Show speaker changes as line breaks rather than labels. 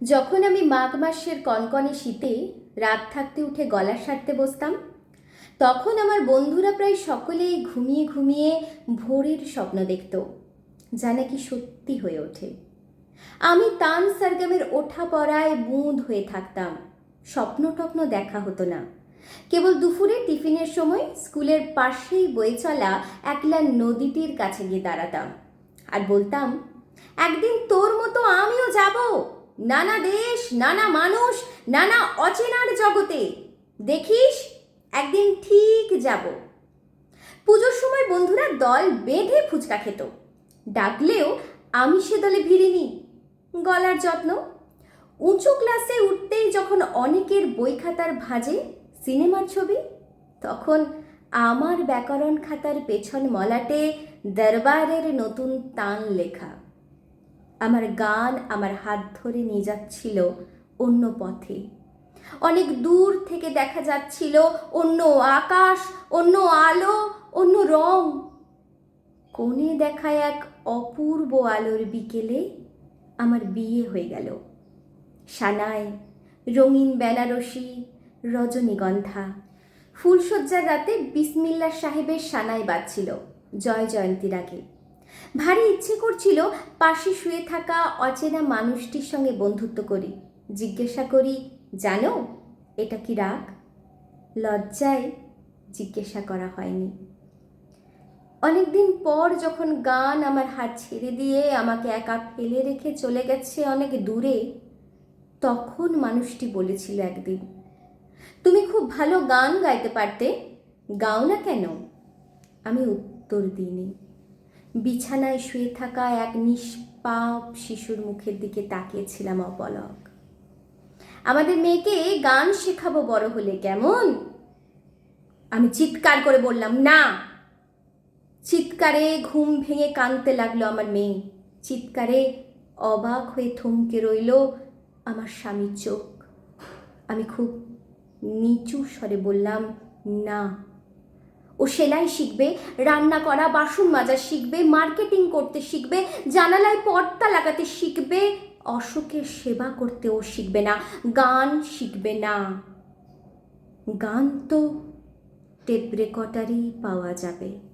যখন আমি মাঘ মাসের কনকনে শীতে রাত থাকতে উঠে গলা সারতে বসতাম, তখন আমার বন্ধুরা প্রায় সকলেই ঘুমিয়ে ঘুমিয়ে ভোরের স্বপ্ন দেখত, যা নাকি সত্যি হয়ে ওঠে। আমি তান সরগমের ওঠা পড়ায় বুঁদ হয়ে থাকতাম, স্বপ্ন টপ্ন দেখা হতো না। কেবল দুপুরে টিফিনের সময় স্কুলের পাশেই বয়ে চলা একলা নদীটির কাছে গিয়ে দাঁড়াতাম আর বলতাম, একদিন তোর মতো আমিও যাব নানা দেশ, নানা মানুষ, নানা অচেনার জগতে। দেখিস, একদিন ঠিক যাব। পুজোর সময় বন্ধুরা দল বেঁধে ফুচকা খেত। ডাকলেও আমি সে দলে ভিড়িনি। গলার যত্ন। উঁচু ক্লাসে উঠতেই যখন অনেকের বই খাতার ভাজে সিনেমার ছবি, তখন আমার ব্যাকরণ খাতার পেছন মলাটে দরবারের নতুন তান লেখা। আমার গান আমার হাত ধরে নিয়ে যাচ্ছিল অন্য পথে। অনেক দূর থেকে দেখা যাচ্ছিল অন্য আকাশ, অন্য আলো, অন্য রং। কোণে দেখা এক অপূর্ব আলোর বিকেলে আমার বিয়ে হয়ে গেল। সানায়, রঙিন বেনারসি, রজনীগন্ধা। ফুলশয্যার রাতে বিসমিল্লা সাহেবের সানায় বাজছিল জয় জয়ন্তীর আগে। ভারী ইচ্ছে করছিল পাশে শুয়ে থাকা অচেনা মানুষটির সঙ্গে বন্ধুত্ব করি। জিজ্ঞাসা করি, জানো, এটা কি রাগ? লজ্জায় জিজ্ঞাসা করা হয়নি। অনেকদিন পর যখন গান আমার হাত ছেড়ে দিয়ে আমাকে একা ফেলে রেখে চলে গেছে অনেক দূরে, তখন মানুষটি বলেছিল একদিন, তুমি খুব ভালো গান গাইতে পারতে, গাও না কেন? আমি উত্তর দিইনি। বিছানায় শুয়ে থাকা এক নিষ্পাপ শিশুর মুখের দিকে তাকিয়েছিলাম অপলক। আমাদের মেয়েকে গান শেখাবো বড় হলে কেমন? আমি চিৎকার করে বললাম, না। চিৎকারে ঘুম ভেঙে কাঁদতে লাগল আমার মেয়ে। চিৎকারে অবাক হয়ে থমকে রইল আমার স্বামীর চোখ। আমি খুব নিচু স্বরে বললাম, না। ও সেলাই শিখবে, রান্না করা, বাসন মাজা শিখবে মার্কেটিং করতে শিখবে, জানালায় পর্দা লাগাতে শিখবে, অশোকের সেবা করতেও শিখবে না, গান শিখবে না। গান তো টেপ রেকর্ডারেই পাওয়া যাবে।